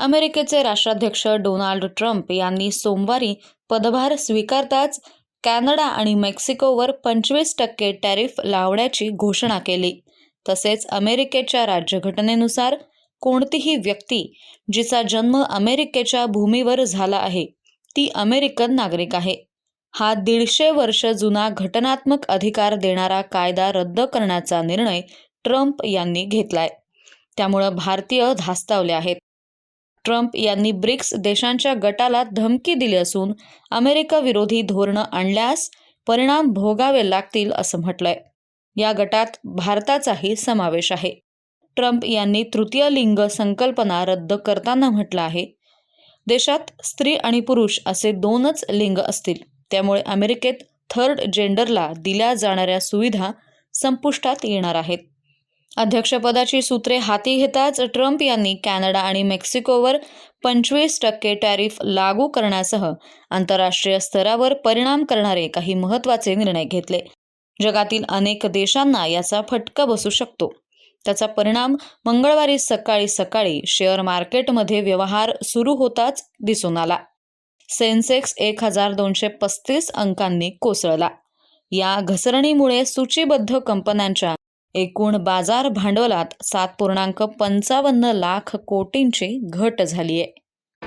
अमेरिकेचे राष्ट्राध्यक्ष Donald Trump यांनी सोमवारी पदभार स्वीकारताच कॅनडा आणि मेक्सिकोवर पंचवीस टक्के टॅरिफ लावण्याची घोषणा केली. तसेच अमेरिकेच्या राज्यघटनेनुसार कोणतीही व्यक्ती जिचा जन्म अमेरिकेच्या भूमीवर झाला आहे ती अमेरिकन नागरिक आहे. हा दीडशे वर्ष जुना घटनात्मक अधिकार देणारा कायदा रद्द करण्याचा निर्णय ट्रम्प यांनी घेतलाय. त्यामुळं भारतीय धास्तावले आहेत. ट्रम्प यांनी ब्रिक्स देशांच्या गटाला धमकी दिली असून अमेरिका विरोधी धोरणं आणल्यास परिणाम भोगावे लागतील असं म्हटलंय. या गटात भारताचाही समावेश आहे. ट्रम्प यांनी तृतीय लिंग संकल्पना रद्द करताना म्हटलं आहे. देशात स्त्री आणि पुरुष असे दोनच लिंग असतील. त्यामुळे अमेरिकेत थर्ड जेंडरला दिल्या जाणाऱ्या सुविधा संपुष्टात येणार आहेत. अध्यक्षपदाची सूत्रे हाती घेताच ट्रम्प यांनी कॅनडा आणि मेक्सिकोवर पंचवीस टक्के टॅरिफ लागू करण्यासह आंतरराष्ट्रीय स्तरावर परिणाम करणारे काही महत्त्वाचे निर्णय घेतले. जगातील अनेक देशांना याचा फटका बसू शकतो. त्याचा परिणाम मंगळवारी सकाळी सकाळी शेअर मार्केटमध्ये व्यवहार सुरू होताच दिसून आला. सेन्सेक्स एक हजार दोनशे पस्तीस अंकांनी कोसळला. या घसरणीमुळे सूचीबद्ध कंपन्यांच्या एकूण बाजार भांडवलात सात पूर्णांक पंचावन्न लाख कोटींची घट झाली आहे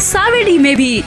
सावेडी में भी।